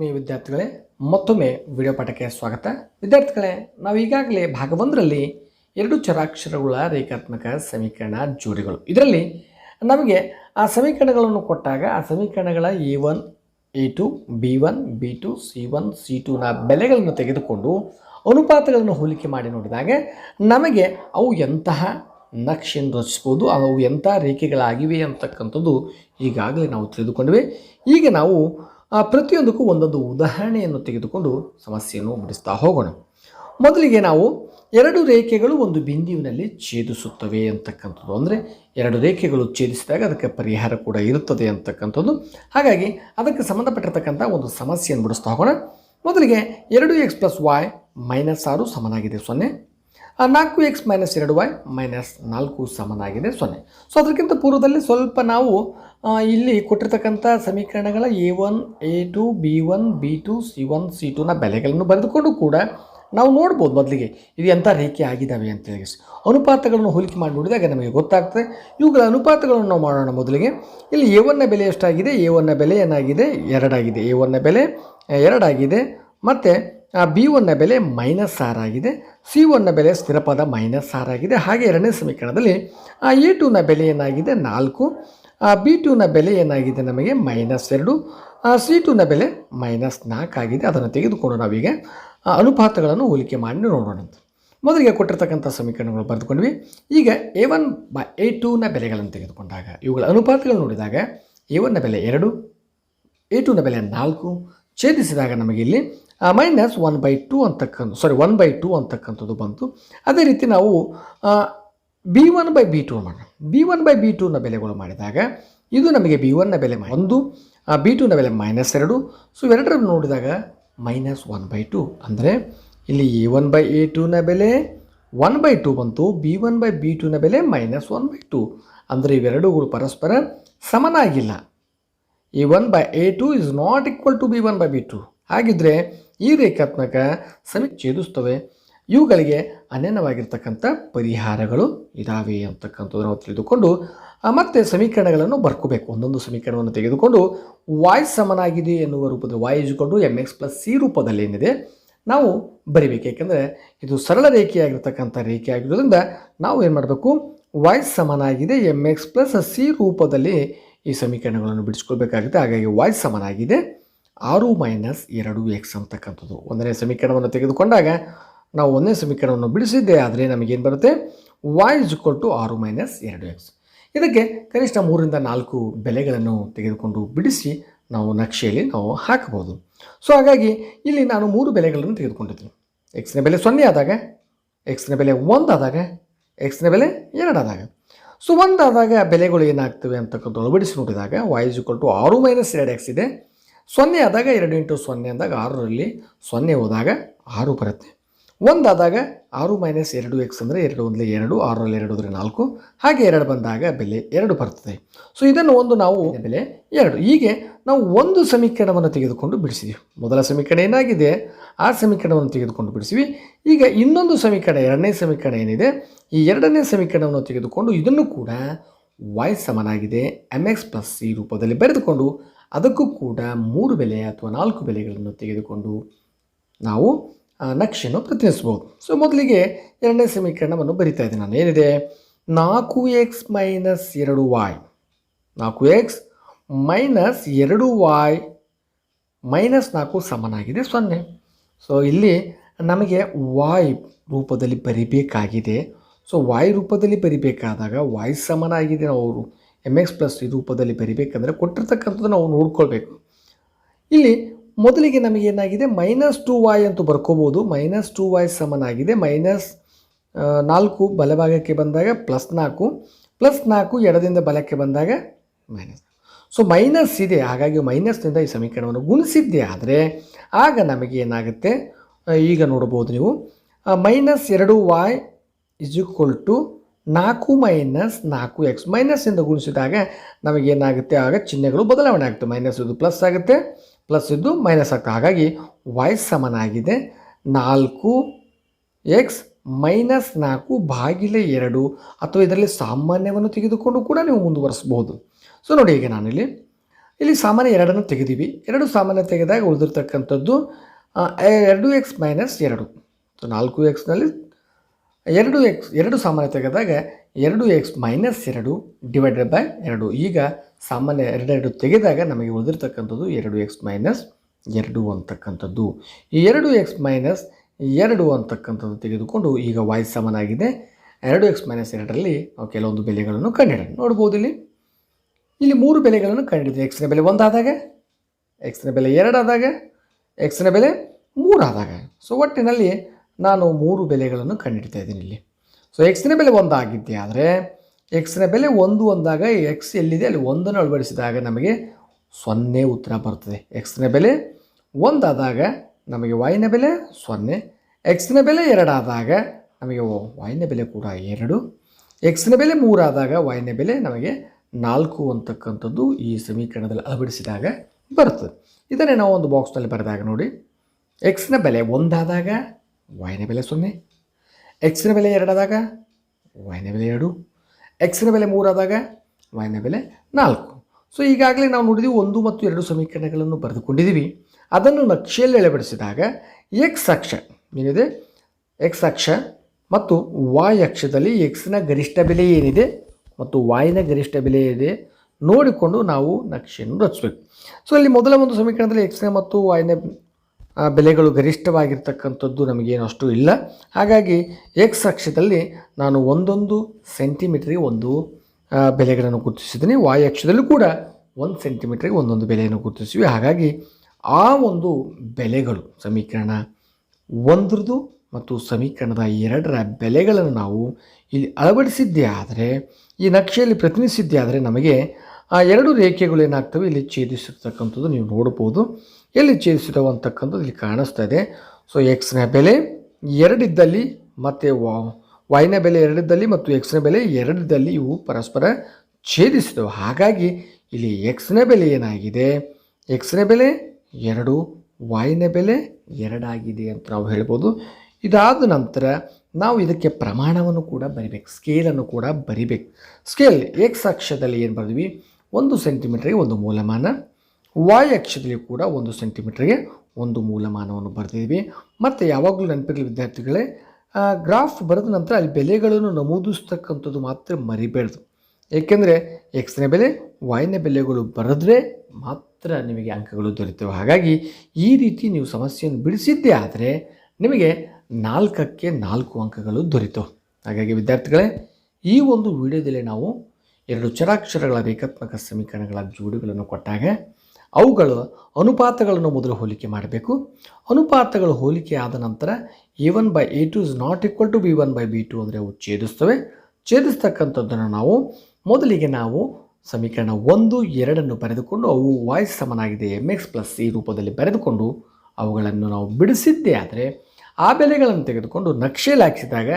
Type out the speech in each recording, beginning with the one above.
ಆತ್ಮೀಯ ವಿದ್ಯಾರ್ಥಿಗಳೇ, ಮತ್ತೊಮ್ಮೆ ವಿಡಿಯೋ ಪಾಠಕ್ಕೆ ಸ್ವಾಗತ. ವಿದ್ಯಾರ್ಥಿಗಳೇ, ನಾವು ಈಗಾಗಲೇ ಭಾಗ ಒಂದರಲ್ಲಿ ಎರಡು ಚರಾಕ್ಷರಗಳ ರೇಖಾತ್ಮಕ ಸಮೀಕರಣ ಜೋಡಿಗಳು. ಇದರಲ್ಲಿ ನಮಗೆ ಆ ಸಮೀಕರಣಗಳನ್ನು ಕೊಟ್ಟಾಗ ಆ ಸಮೀಕರಣಗಳ A one A two B one B two C one C ಟುನ ಬೆಲೆಗಳನ್ನು ತೆಗೆದುಕೊಂಡು ಅನುಪಾತಗಳನ್ನು ಹೋಲಿಕೆ ಮಾಡಿ ನೋಡಿದಾಗ ನಮಗೆ ಅವು ಎಂತಹ ನಕ್ಷೆಯನ್ನು ರಚಿಸ್ಬೋದು ಅವು ಎಂಥ ರೇಖೆಗಳಾಗಿವೆ ಅಂತಕ್ಕಂಥದ್ದು ಈಗಾಗಲೇ ನಾವು ತಿಳಿದುಕೊಂಡಿವೆ. ಈಗ ನಾವು ಆ, ಪ್ರತಿಯೊಂದಕ್ಕೂ ಒಂದೊಂದು ಉದಾಹರಣೆಯನ್ನು ತೆಗೆದುಕೊಂಡು ಸಮಸ್ಯೆಯನ್ನು ಬಿಡಿಸ್ತಾ ಹೋಗೋಣ. ಮೊದಲಿಗೆ ನಾವು ಎರಡು ರೇಖೆಗಳು ಒಂದು ಬಿಂದುವಿನಲ್ಲಿ ಛೇದಿಸುತ್ತವೆ ಅಂತಕ್ಕಂಥದ್ದು. ಅಂದರೆ ಎರಡು ರೇಖೆಗಳು ಛೇದಿಸಿದಾಗ ಅದಕ್ಕೆ ಪರಿಹಾರ ಕೂಡ ಇರುತ್ತದೆ ಅಂತಕ್ಕಂಥದ್ದು. ಹಾಗಾಗಿ ಅದಕ್ಕೆ ಸಂಬಂಧಪಟ್ಟಿರ್ತಕ್ಕಂಥ ಒಂದು ಸಮಸ್ಯೆಯನ್ನು ಬಿಡಿಸ್ತಾ ಹೋಗೋಣ. ಮೊದಲಿಗೆ ಎರಡು ಎಕ್ಸ್ ಪ್ಲಸ್ ವಾಯ್ ಮೈನಸ್ ಆರು ಸಮನಾಗಿದೆ ಸೊನ್ನೆ. ನಾಲ್ಕು ಎಕ್ಸ್ ಮೈನಸ್ ಎರಡು ವೈ ಮೈನಸ್ ನಾಲ್ಕು ಸಮನಾಗಿದೆ ಸೊನ್ನೆ. ಸೊ ಅದಕ್ಕಿಂತ ಪೂರ್ವದಲ್ಲಿ ಸ್ವಲ್ಪ ನಾವು ಇಲ್ಲಿ ಕೊಟ್ಟಿರ್ತಕ್ಕಂಥ ಸಮೀಕರಣಗಳ A one, A two, B one, B two, C one, C ಟುನ ಬೆಲೆಗಳನ್ನು ಬರೆದುಕೊಂಡು ಕೂಡ ನಾವು ನೋಡ್ಬೋದು ಮೊದಲಿಗೆ ಇದು ಎಂಥ ರೇಖೆ ಆಗಿದ್ದಾವೆ ಅಂತೇಳಿ ಅನುಪಾತಗಳನ್ನು ಹೋಲಿಕೆ ಮಾಡಿ ನೋಡಿದಾಗ ನಮಗೆ ಗೊತ್ತಾಗ್ತದೆ. ಇವುಗಳ ಅನುಪಾತಗಳನ್ನು ನಾವು ಮಾಡೋಣ ಮೊದಲಿಗೆ. ಇಲ್ಲಿ ಎ ಒನ್ನ ಬೆಲೆ ಎಷ್ಟಾಗಿದೆ? ಎ ಒನ್ನ ಬೆಲೆ ಏನಾಗಿದೆ? ಎರಡಾಗಿದೆ. ಎ ಒನ್ನ ಬೆಲೆ ಎರಡಾಗಿದೆ. ಮತ್ತು ಬಿ ಒನ್ನ ಬೆಲೆ ಮೈನಸ್ ಆಗಿದೆ ಸಿ ಒನ್ನ ಬೆಲೆ ಸ್ಥಿರಪದ ಮೈನಸ್ ಆಗಿದೆ. ಹಾಗೆ ಎರಡನೇ ಸಮೀಕರಣದಲ್ಲಿ ಎ ಟೂನ ಬೆಲೆ ಏನಾಗಿದೆ? ನಾಲ್ಕು. ಬಿ ಟೂನ ಬೆಲೆ ಏನಾಗಿದೆ ನಮಗೆ? ಮೈನಸ್ ಎರಡು. ಸಿ ಟೂನ ಬೆಲೆ ಮೈನಸ್ ನಾಲ್ಕಾಗಿದೆ ಅದನ್ನು ತೆಗೆದುಕೊಂಡು ನಾವೀಗ ಆ, ಅನುಪಾತಗಳನ್ನು ಹೋಲಿಕೆ ಮಾಡಿ ನೋಡೋಣ ಮೊದಲಿಗೆ ಕೊಟ್ಟಿರ್ತಕ್ಕಂಥ ಸಮೀಕರಣಗಳು ಬರೆದುಕೊಂಡ್ವಿ. ಈಗ ಎ ಒನ್ ಎ ಟೂನ ಬೆಲೆಗಳನ್ನು ತೆಗೆದುಕೊಂಡಾಗ ಇವುಗಳ ಅನುಪಾತಗಳು ನೋಡಿದಾಗ ಎ ಒನ್ನ ಬೆಲೆ ಎರಡು ಎ ಟೂನ ಬೆಲೆ ನಾಲ್ಕು. ಛೇದಿಸಿದಾಗ ನಮಗೆ ಇಲ್ಲಿ ಮೈನಸ್ ಒನ್ ಬೈ ಟು ಅಂತಕ್ಕಂಥ ಸಾರಿ ಒನ್ ಬೈ ಟು ಅಂತಕ್ಕಂಥದ್ದು ಬಂತು ಅದೇ ರೀತಿ ನಾವು B one by B two ಮಾಡೋಣ ಬಿ ಒನ್ ಬೈ ಬಿ ಟೂನ ಬೆಲೆಗಳು ಮಾಡಿದಾಗ ಇದು ನಮಗೆ ಬಿ ಒನ್ನ ಬೆಲೆ ಒಂದು ಬಿ ಟೂನ ಬೆಲೆ ಮೈನಸ್ ಎರಡು ಸೊ ಎರಡರ ನೋಡಿದಾಗ ಮೈನಸ್ ಒನ್ ಬೈ ಟು ಅಂದರೆ ಇಲ್ಲಿ ಎ ಒನ್ ಬೈ ಎ ಟೂನ ಬೆಲೆ ಒನ್ ಬೈ ಟು ಬಂತು ಬಿ ಒನ್ ಬೈ ಬಿ ಟೂನ ಬೆಲೆ ಮೈನಸ್ ಒನ್ ಬೈ ಟು ಅಂದರೆ ಇವೆರಡುಗಳು ಪರಸ್ಪರ ಸಮನಾಗಿಲ್ಲ A one by A two is not equal to B one by B two ಹಾಗಿದ್ರೆ ಈ ರೇಖಾತ್ಮಕ ಸಮಿ ಛೇದಿಸ್ತವೆ ಇವುಗಳಿಗೆ ಅನನ್ಯವಾಗಿರ್ತಕ್ಕಂಥ ಪರಿಹಾರಗಳು ಇದಾವೆ ಅಂತಕ್ಕಂಥದ್ದು ನಾವು ತಿಳಿದುಕೊಂಡು ಮತ್ತೆ ಸಮೀಕರಣಗಳನ್ನು ಬರ್ಕೋಬೇಕು. ಒಂದೊಂದು ಸಮೀಕರಣವನ್ನು ತೆಗೆದುಕೊಂಡು ವಾಯ್ ಸಮನಾಗಿದೆ ಎನ್ನುವ ರೂಪದಲ್ಲಿ ವಾಯ್ ಇಜ್ಕೊಂಡು ಎಂ ಎಕ್ಸ್ ಪ್ಲಸ್ ಸಿ ರೂಪದಲ್ಲಿ ಏನಿದೆ, ನಾವು ಬರಿಬೇಕು. ಏಕೆಂದರೆ ಇದು ಸರಳ ರೇಖೆಯಾಗಿರ್ತಕ್ಕಂಥ ರೇಖೆ ಆಗಿರೋದ್ರಿಂದ ನಾವು ಏನು ಮಾಡಬೇಕು? ವಾಯ್ ಸಮನಾಗಿದೆ ಎಂ ಎಕ್ಸ್ ಪ್ಲಸ್ ಸಿ ರೂಪದಲ್ಲಿ ಈ ಸಮೀಕರಣಗಳನ್ನು ಬಿಡಿಸ್ಕೊಳ್ಬೇಕಾಗುತ್ತೆ. ಹಾಗಾಗಿ ವಾಯ್ ಸಮನಾಗಿದೆ ಆರು ಮೈನಸ್ ಎರಡು ಎಕ್ಸ್ ಅಂತಕ್ಕಂಥದ್ದು. ಒಂದನೇ ಸಮೀಕರಣವನ್ನು ತೆಗೆದುಕೊಂಡಾಗ ನಾವು ಒಂದನೇ ಸಮೀಕರಣವನ್ನು ಬಿಡಿಸಿದ್ದೆ ಆದರೆ ನಮಗೇನು ಬರುತ್ತೆ? ವಾಯ್ ಇಸ್ ಇಕ್ವಲ್ ಟು ಆರು ಮೈನಸ್ ಎರಡು ಎಕ್ಸ್. ಇದಕ್ಕೆ ಕನಿಷ್ಠ ಮೂರಿಂದ ನಾಲ್ಕು ಬೆಲೆಗಳನ್ನು ತೆಗೆದುಕೊಂಡು ಬಿಡಿಸಿ ನಾವು ನಕ್ಷೆಯಲ್ಲಿ ನಾವು ಹಾಕಬಹುದು. ಸೊ ಹಾಗಾಗಿ ಇಲ್ಲಿ ನಾನು ಮೂರು ಬೆಲೆಗಳನ್ನು ತೆಗೆದುಕೊಂಡಿದ್ದೀನಿ. ಎಕ್ಸ್ನ ಬೆಲೆ ಸೊನ್ನೆ ಆದಾಗ ಎಕ್ಸ್ನ ಬೆಲೆ ಒಂದಾದಾಗ ಎಕ್ಸ್ನ ಬೆಲೆ ಎರಡಾದಾಗ ಸೊ ಒಂದಾದಾಗ ಬೆಲೆಗಳು ಏನಾಗ್ತವೆ ಅಂತಕ್ಕಂಥ ಅಳವಡಿಸಿ ನೋಡಿದಾಗ ವಾಯ್ ಇಸ್ ಇಕ್ವಲ್ ಟು ಆರು ಮೈನಸ್ ಎರಡು ಎಕ್ಸ್ ಇದೆ. ಸೊನ್ನೆ ಆದಾಗ ಎರಡು ಇಂಟು ಸೊನ್ನೆ ಅಂದಾಗ ಆರರಲ್ಲಿ ಸೊನ್ನೆ ಹೋದಾಗ ಆರು ಬರುತ್ತೆ. ಒಂದಾದಾಗ ಆರು ಮೈನಸ್ ಎರಡು ಎಕ್ಸ್ ಅಂದರೆ ಎರಡು ಒಂದಲೇ ಎರಡು, ಆರರಲ್ಲಿ ಎರಡು ಅಂದರೆ ನಾಲ್ಕು, ಹಾಗೆ ಎರಡು ಬಂದಾಗ ಬೆಲೆ ಎರಡು ಬರ್ತದೆ. ಸೊ ಇದನ್ನು ಒಂದು ನಾವು ಬೆಲೆ ಎರಡು. ಹೀಗೆ ನಾವು ಒಂದು ಸಮೀಕರಣವನ್ನು ತೆಗೆದುಕೊಂಡು ಬಿಡಿಸಿದ್ವಿ. ಮೊದಲ ಸಮೀಕರಣ ಏನಾಗಿದೆ? ಆ ಸಮೀಕರಣವನ್ನು ತೆಗೆದುಕೊಂಡು ಬಿಡಿಸಿವಿ. ಈಗ ಇನ್ನೊಂದು ಸಮೀಕರಣ, ಎರಡನೇ ಸಮೀಕರಣ ಏನಿದೆ? ಈ ಎರಡನೇ ಸಮೀಕರಣವನ್ನು ತೆಗೆದುಕೊಂಡು ಇದನ್ನು ಕೂಡ ವಾಯ್ ಸಮನಾಗಿದೆ ಎಂ ಎಕ್ಸ್ ಪ್ಲಸ್ ಈ ರೂಪದಲ್ಲಿ ಬರೆದುಕೊಂಡು ಅದಕ್ಕೂ ಕೂಡ ಮೂರು ಬೆಲೆ ಅಥವಾ ನಾಲ್ಕು ಬೆಲೆಗಳನ್ನು ತೆಗೆದುಕೊಂಡು ನಾವು ನಕ್ಷೆಯನ್ನು ಪ್ರತಿನಿಧಿಸ್ಬೋದು ಸೊ ಮೊದಲಿಗೆ ಎರಡನೇ ಸಮೀಕರಣವನ್ನು ಬರಿತಾ ಇದ್ದೀನಿ. ನಾನು ಏನಿದೆ? ನಾಲ್ಕು ಎಕ್ಸ್ ಮೈನಸ್ ಎರಡು ವಾಯ್ ನಾಲ್ಕು ಎಕ್ಸ್ ಮೈನಸ್ ಎರಡು ವಾಯ್ ಮೈನಸ್ ನಾಲ್ಕು ಸಮನಾಗಿದೆ ಸೊನ್ನೆ. ಸೊ ಇಲ್ಲಿ ನಮಗೆ ವಾಯ್ ರೂಪದಲ್ಲಿ ಬರಿಬೇಕಾಗಿದೆ. ಸೊ ವಾಯ್ ರೂಪದಲ್ಲಿ ಬರಿಬೇಕಾದಾಗ ವಾಯ್ ಸಮನಾಗಿದೆ ನಾವು ಎಂ ಎಕ್ಸ್ ಪ್ಲಸ್ ಈ ರೂಪದಲ್ಲಿ ಬರಿಬೇಕಂದ್ರೆ ಕೊಟ್ಟಿರ್ತಕ್ಕಂಥದ್ದು ನಾವು ನೋಡ್ಕೊಳ್ಬೇಕು. ಇಲ್ಲಿ ಮೊದಲಿಗೆ ನಮಗೆ ಏನಾಗಿದೆ? ಮೈನಸ್ ಟು ವಾಯ್ ಅಂತೂ ಬರ್ಕೋಬೋದು. ಮೈನಸ್ ಟು ವಾಯ್ ಸಮನಾಗಿದೆ. ಮೈನಸ್ ನಾಲ್ಕು ಬಲಭಾಗಕ್ಕೆ ಬಂದಾಗ ಪ್ಲಸ್ ನಾಲ್ಕು ಪ್ಲಸ್ ನಾಲ್ಕು ಎಡದಿಂದ ಬಲಕ್ಕೆ ಬಂದಾಗ ಮೈನಸ್ ಸೊ ಮೈನಸ್ ಇದೆ. ಹಾಗಾಗಿ ಮೈನಸ್ನಿಂದ ಈ ಸಮೀಕರಣವನ್ನು ಗುಣಿಸಿದ್ದೆ ಆದರೆ ಆಗ ನಮಗೆ ಏನಾಗುತ್ತೆ? ಈಗ ನೋಡ್ಬೋದು ನೀವು. ಮೈನಸ್ ಎರಡು ವಾಯ್ ಇಸ್ ಈಕ್ವಲ್ ಟು ನಾಲ್ಕು ಮೈನಸ್ ನಾಲ್ಕು ಎಕ್ಸ್ ಮೈನಸ್ಸಿಂದ ಗುಣಿಸಿದಾಗ ನಮಗೇನಾಗುತ್ತೆ ಆಗ ಚಿಹ್ನೆಗಳು ಬದಲಾವಣೆ ಆಗುತ್ತೆ ಮೈನಸ್ ಇದು ಪ್ಲಸ್ ಆಗುತ್ತೆ, ಪ್ಲಸ್ ಇದ್ದು ಮೈನಸ್ ಆಗ್ತದೆ ಹಾಗಾಗಿ ವಾಯ್ ಸಮನಾಗಿದೆ. ನಾಲ್ಕು ಎಕ್ಸ್ ಮೈನಸ್ ನಾಲ್ಕು ಬಾಗಿಲೆ ಎರಡು ಅಥವಾ ಇದರಲ್ಲಿ ಸಾಮಾನ್ಯವನ್ನು ತೆಗೆದುಕೊಂಡು ಕೂಡ ನೀವು ಮುಂದುವರಿಸ್ಬೋದು ಸೊ ನೋಡಿ ಈಗ ನಾನಿಲ್ಲಿ, ಇಲ್ಲಿ ಸಾಮಾನ್ಯ ಎರಡನ್ನು ತೆಗೆದೀವಿ. ಎರಡು ಸಾಮಾನ್ಯ ತೆಗೆದಾಗ ಉಳಿದಿರ್ತಕ್ಕಂಥದ್ದು ಎರಡು ಎಕ್ಸ್ ಮೈನಸ್ ಎರಡು. ಸೊ ನಾಲ್ಕು ಎಕ್ಸ್ನಲ್ಲಿ ಎರಡು ಎಕ್ಸ್ ಎರಡು ಸಾಮಾನ್ಯ ತೆಗೆದಾಗ ಎರಡು ಎಕ್ಸ್ ಮೈನಸ್ ಎರಡು ಡಿವೈಡೆಡ್ ಬೈ ಎರಡು. ಈಗ ಸಾಮಾನ್ಯ ಎರಡೆರಡು ತೆಗೆದಾಗ ನಮಗೆ ಉಳಿದಿರ್ತಕ್ಕಂಥದ್ದು ಎರಡು ಎಕ್ಸ್ ಮೈನಸ್ ಎರಡು ಅಂತಕ್ಕಂಥದ್ದು. ಈ ಎರಡು ಎಕ್ಸ್ ಮೈನಸ್ ಎರಡು ಅಂತಕ್ಕಂಥದ್ದು ತೆಗೆದುಕೊಂಡು ಈಗ ವಾಯ್ ಸಮನಾಗಿದೆ. ಎರಡು ಎಕ್ಸ್ ಮೈನಸ್ ಎರಡರಲ್ಲಿ ನಾವು ಕೆಲವೊಂದು ಬೆಲೆಗಳನ್ನು ಕಂಡಿಡ ನೋಡ್ಬೋದು ಇಲ್ಲಿ. ಇಲ್ಲಿ ಮೂರು ಬೆಲೆಗಳನ್ನು ಕಂಡುಹಿಡಿದೆ ಎಕ್ಸ್ನ ಬೆಲೆ ಒಂದಾದಾಗ ಎಕ್ಸ್ನ ಬೆಲೆ ಎರಡಾದಾಗ ಎಕ್ಸ್ನ ಬೆಲೆ ಮೂರಾದಾಗ ಸೊ ಒಟ್ಟಿನಲ್ಲಿ ನಾನು ಮೂರು ಬೆಲೆಗಳನ್ನು ಕಂಡುಹಿಡ್ತಾ ಇದ್ದೀನಿ ಇಲ್ಲಿ. ಸೊ ಎಕ್ಸ್ನ ಬೆಲೆ ಒಂದಾಗಿದ್ದೆ ಆದರೆ ಎಕ್ಸ್ನ ಬೆಲೆ ಒಂದು ಅಂದಾಗ ಎಕ್ಸ್ ಎಲ್ಲಿದೆ? ಅಲ್ಲಿ ಒಂದನ್ನು ಅಳವಡಿಸಿದಾಗ ನಮಗೆ ಸೊನ್ನೆ ಉತ್ತರ ಬರ್ತದೆ. ಎಕ್ಸ್ನ ಬೆಲೆ ಒಂದಾದಾಗ ನಮಗೆ ವೈನ ಬೆಲೆ ಸೊನ್ನೆ ಎಕ್ಸ್ನ ಬೆಲೆ ಎರಡಾದಾಗ ನಮಗೆ ವಾಯ್ನ ಬೆಲೆ ಕೂಡ ಎರಡು ಎಕ್ಸ್ನ ಬೆಲೆ ಮೂರಾದಾಗ ವೈನ ಬೆಲೆ ನಮಗೆ ನಾಲ್ಕು ಅಂತಕ್ಕಂಥದ್ದು ಈ ಸಮೀಕರಣದಲ್ಲಿ ಅಳವಡಿಸಿದಾಗ ಬರ್ತದೆ. ಇದನ್ನೇ ನಾವು ಒಂದು ಬಾಕ್ಸ್ನಲ್ಲಿ ಬರೆದಾಗ ನೋಡಿ ಎಕ್ಸ್ನ ಬೆಲೆ ಒಂದಾದಾಗ ವಾಯ್ನ ಬೆಲೆ ಸೊನ್ನೆ. ಎಕ್ಸ್ನ ಬೆಲೆ ಎರಡಾದಾಗ ನ ಬೆಲೆ ಎರಡು. ಎಕ್ಸ್ನ ಬೆಲೆ ಮೂರಾದಾಗ ವಾಯ್ನ ಬೆಲೆ ನಾಲ್ಕು. ಸೊ ಈಗಾಗಲೇ ನಾವು ನೋಡಿದ್ವಿ ಒಂದು ಮತ್ತು ಎರಡು ಸಮೀಕರಣಗಳನ್ನು ಬರೆದುಕೊಂಡಿದ್ದೀವಿ ಅದನ್ನು ನಕ್ಷೆಯಲ್ಲಿ ಎಳೆಬಡಿಸಿದಾಗ ಎಕ್ಸ್ ಅಕ್ಷ, ಏನಿದೆ? ಎಕ್ಸ್ ಅಕ್ಷ ಮತ್ತು ವಾಯ್ ಅಕ್ಷದಲ್ಲಿ ಎಕ್ಸ್ನ ಗರಿಷ್ಠ ಬೆಲೆ ಏನಿದೆ? ಮತ್ತು ವಾಯ್ನ ಗರಿಷ್ಠ ಬೆಲೆ ಇದೆ ನೋಡಿಕೊಂಡು ನಾವು ನಕ್ಷೆಯನ್ನು ರಚಿಸಬೇಕು. ಸೊ ಇಲ್ಲಿ ಮೊದಲ ಒಂದು ಸಮೀಕರಣದಲ್ಲಿ ಎಕ್ಸ್ನ ಮತ್ತು ವಾಯ್ನ ಬೆಲೆಗಳು ಗರಿಷ್ಠವಾಗಿರ್ತಕ್ಕಂಥದ್ದು ನಮಗೇನು ಅಷ್ಟು ಇಲ್ಲ. ಹಾಗಾಗಿ ಎಕ್ಸ್ ಅಕ್ಷದಲ್ಲಿ ನಾನು ಒಂದೊಂದು ಸೆಂಟಿಮೀಟ್ರಿಗೆ ಒಂದು ಬೆಲೆಗಳನ್ನು ಗುರುತಿಸಿದ್ದೀನಿ. ವಾಯು ಅಕ್ಷದಲ್ಲೂ ಕೂಡ ಒಂದು ಸೆಂಟಿಮೀಟ್ರಿಗೆ ಒಂದೊಂದು ಬೆಲೆಯನ್ನು ಗುರುತಿಸಿವಿ. ಹಾಗಾಗಿ ಆ ಒಂದು ಬೆಲೆಗಳು, ಸಮೀಕರಣ ಒಂದ್ರದ್ದು ಮತ್ತು ಸಮೀಕರಣದ ಎರಡರ ಬೆಲೆಗಳನ್ನು ನಾವು ಇಲ್ಲಿ ಅಳವಡಿಸಿದ್ದೇ ಆದರೆ ಈ ನಕ್ಷೆಯಲ್ಲಿ ಪ್ರತಿನಿಧಿಸಿದ್ದೇ ಆದರೆ ನಮಗೆ, ಆ, ಎರಡು ರೇಖೆಗಳು ಏನಾಗ್ತವೆ? ಇಲ್ಲಿ ಛೇದಿಸಿರ್ತಕ್ಕಂಥದ್ದು ನೀವು ನೋಡ್ಬೋದು ಎಲ್ಲಿ ಛೇದಿಸಿದವು ಅಂತಕ್ಕಂಥದ್ದು ಇಲ್ಲಿ ಕಾಣಿಸ್ತಾ ಇದೆ. ಸೊ ಎಕ್ಸ್ನ ಬೆಲೆ ಎರಡಿದ್ದಲ್ಲಿ ಮತ್ತು ವೈನ ಬೆಲೆ ಎರಡಿದ್ದಲ್ಲಿ ಮತ್ತು ಎಕ್ಸ್ನ ಬೆಲೆ ಎರಡಿದ್ದಲ್ಲಿ ಇವು ಪರಸ್ಪರ ಛೇದಿಸಿದವು. ಹಾಗಾಗಿ ಇಲ್ಲಿ ಎಕ್ಸ್ನ ಬೆಲೆ ಏನಾಗಿದೆ? ಎಕ್ಸ್ನ ಬೆಲೆ ಎರಡು ವಾಯಿನ ಬೆಲೆ ಎರಡಾಗಿದೆ ಅಂತ ನಾವು ಹೇಳ್ಬೋದು. ಇದಾದ ನಂತರ ನಾವು ಇದಕ್ಕೆ ಪ್ರಮಾಣವನ್ನು ಕೂಡ ಬರಿಬೇಕು ಸ್ಕೇಲನ್ನು ಕೂಡ ಬರಿಬೇಕು. ಸ್ಕೇಲ್ ಎಕ್ಸ್ ಅಕ್ಷದಲ್ಲಿ ಏನು ಬರೆದ್ವಿ? ಒಂದು ಸೆಂಟಿಮೀಟ್ರಿಗೆ ಒಂದು ಮೂಲಮಾನ. ವಾಯ್ ಅಕ್ಷದಲ್ಲಿ ಕೂಡ ಒಂದು ಸೆಂಟಿಮೀಟ್ರಿಗೆ ಒಂದು ಮೂಲಮಾನವನ್ನು ಬರೆದಿದ್ದೀವಿ. ಮತ್ತು ಯಾವಾಗಲೂ ನೆನಪಿರಲಿ ವಿದ್ಯಾರ್ಥಿಗಳೇ ಗ್ರಾಫ್ ಬರೆದ ನಂತರ ಅಲ್ಲಿ ಬೆಲೆಗಳನ್ನು ನಮೂದಿಸ್ತಕ್ಕಂಥದ್ದು ಮಾತ್ರ ಮರಿಬೇಡ್ದು. ಏಕೆಂದರೆ ಎಕ್ಸ್ನ ಬೆಲೆ ವಾಯಿನ ಬೆಲೆಗಳು ಬರೆದ್ರೆ ಮಾತ್ರ ನಿಮಗೆ ಅಂಕಗಳು ದೊರೆತವೆ. ಹಾಗಾಗಿ ಈ ರೀತಿ ನೀವು ಸಮಸ್ಯೆಯನ್ನು ಬಿಡಿಸಿದ್ದೇ ಆದರೆ ನಿಮಗೆ ನಾಲ್ಕಕ್ಕೆ ನಾಲ್ಕು ಅಂಕಗಳು ದೊರೆತವು. ಹಾಗಾಗಿ ವಿದ್ಯಾರ್ಥಿಗಳೇ, ಈ ಒಂದು ವಿಡಿಯೋದಲ್ಲಿ ನಾವು ಎರಡು ಚರಾಕ್ಷರಗಳ ರೇಖಾತ್ಮಕ ಸಮೀಕರಣಗಳ ಜೋಡಿಗಳನ್ನು ಕೊಟ್ಟಾಗ ಅವುಗಳ ಅನುಪಾತಗಳನ್ನು ಮೊದಲು ಹೋಲಿಕೆ ಮಾಡಬೇಕು. ಅನುಪಾತಗಳು ಹೋಲಿಕೆ ಆದ ನಂತರ A one by A two is not equal to B one by B two ಅಂದರೆ ಅವು ಛೇದಿಸ್ತವೆ. ಛೇದಿಸ್ತಕ್ಕಂಥದ್ದನ್ನು ನಾವು ಮೊದಲಿಗೆ ನಾವು ಸಮೀಕರಣ ಒಂದು, ಎರಡನ್ನು ಬರೆದುಕೊಂಡು ಅವು ವಾಯ್ಸ್ ಸಮನಾಗಿದೆ ಎಂ ಎಕ್ಸ್ ಪ್ಲಸ್ ಈ ರೂಪದಲ್ಲಿ ಬರೆದುಕೊಂಡು ಅವುಗಳನ್ನು ನಾವು ಬಿಡಿಸಿದ್ದೇ ಆದರೆ ಆ ಬೆಲೆಗಳನ್ನು ತೆಗೆದುಕೊಂಡು ನಕ್ಷೆಯಲ್ಲಿ ಹಾಕಿಸಿದಾಗ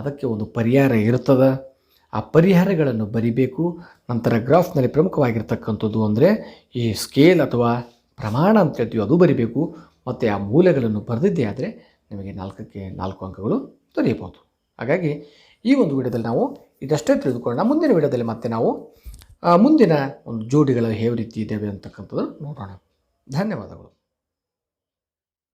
ಅದಕ್ಕೆ ಒಂದು ಪರಿಹಾರ ಇರುತ್ತದೆ. ಆ ಪರಿಹಾರಗಳನ್ನು ಬರಿಬೇಕು. ನಂತರ ಗ್ರಾಫ್ನಲ್ಲಿ ಪ್ರಮುಖವಾಗಿರ್ತಕ್ಕಂಥದ್ದು ಅಂದರೆ ಈ ಸ್ಕೇಲ್ ಅಥವಾ ಪ್ರಮಾಣ ಅಂತ ಹೇಳ್ತೀವಿ, ಅದು ಬರಿಬೇಕು. ಮತ್ತು ಆ ಮೂಲಗಳನ್ನು ಬರೆದಿದ್ದೇ ಆದರೆ ನಿಮಗೆ ನಾಲ್ಕಕ್ಕೆ ನಾಲ್ಕು ಅಂಕಗಳು ದೊರೆಯಬಹುದು. ಹಾಗಾಗಿ ಈ ಒಂದು ವಿಡಿಯೋದಲ್ಲಿ ನಾವು ಇದಷ್ಟೇ ತಿಳಿದುಕೊಳ್ಳೋಣ. ಮುಂದಿನ ವಿಡಿಯೋದಲ್ಲಿ ಮತ್ತೆ ನಾವು ಮುಂದಿನ ಒಂದು ಜೋಡಿಗಳು ಯಾವ ರೀತಿ ಇದ್ದಾವೆ ಅಂತಕ್ಕಂಥದ್ದು ನೋಡೋಣ. ಧನ್ಯವಾದಗಳು.